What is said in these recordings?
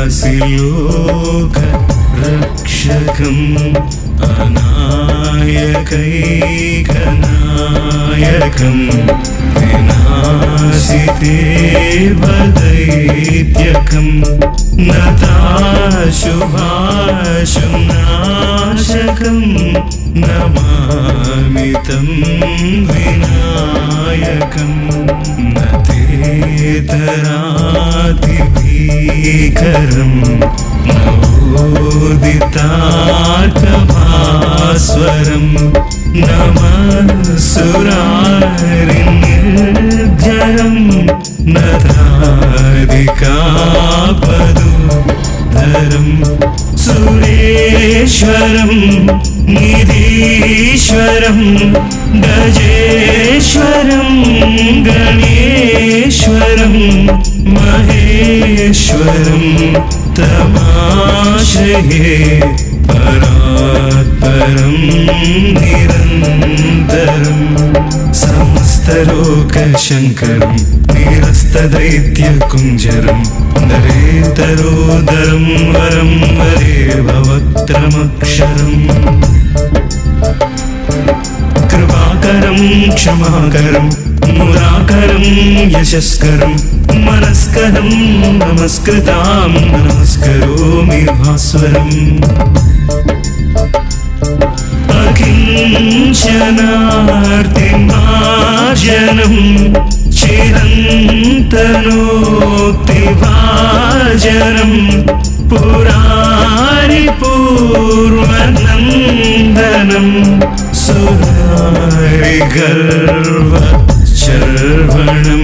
లోక రక్షకం అనాయకైకనాయకం వినాశిదేవైత్యకం నతాశుభాశుం నాశకం నమామితం వినాయకం वेदनातिभीकरं नवोदितार्थभास्वरं नमः सुरारिर्निर्जरं नधादिकापदुधरं सुरेश्वरं निधीश्वरं गजे ഗജേശ്വരം ഗണേശ്വരം മഹേശ്വരം തമാശയേ പരാത്പരം നിരന്തരം സമസ്തലോകശങ്കരം നിരസ്തദൈത്യകുഞ്ചരം നരേതരോദരം വരം വരേ ഭവക്രമക്ഷരം కృపాకరం క్షమాకరం మురాకరం యశస్కరం మనస్కరం నమస్కృతాం నమస్కరోమి భాస్వరం. అకించనార్తిం భాజనం చిరంతనోక్తిభాజనం गर्व शर्वणं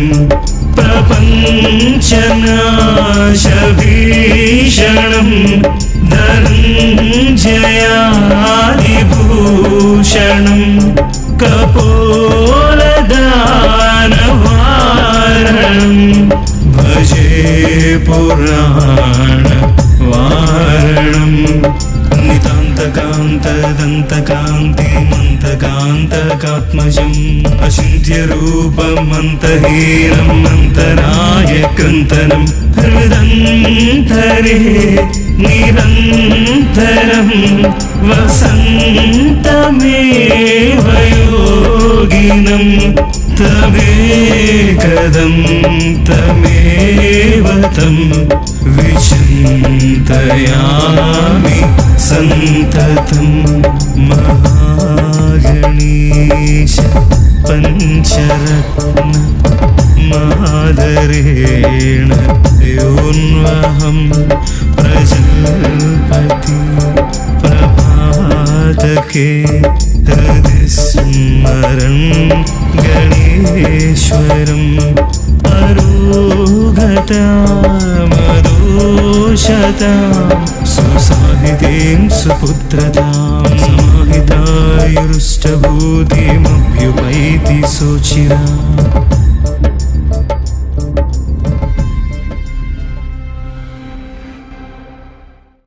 प्रपञ्चनाशभीषण നിതാന്തകാന്തദന്തകാന്തി മന്തകാന്തകാത്മജം അചിന്യരൂപമന്തഹീനം അന്തരായ കൃന്തനം ഹൃദന്തരേ നിരന്തരം വസന്തമേവ യോഗിനം തമേകദം തമേവ തം വിചിന്തയാമി സന്തതം മഹാഗണീശ പഞ്ചരത്ന മാതരേണ യോന്വഹം പ്രജൽപതി പ്രഭാതകേ ഹൃദി സ്മരൺ ഗണേശ്വരം അരോഗതാമദോഷതാം साहितीं सुपुत्रतां समाहितायुरुष्टभूतिमभ्युपैति सुचिरा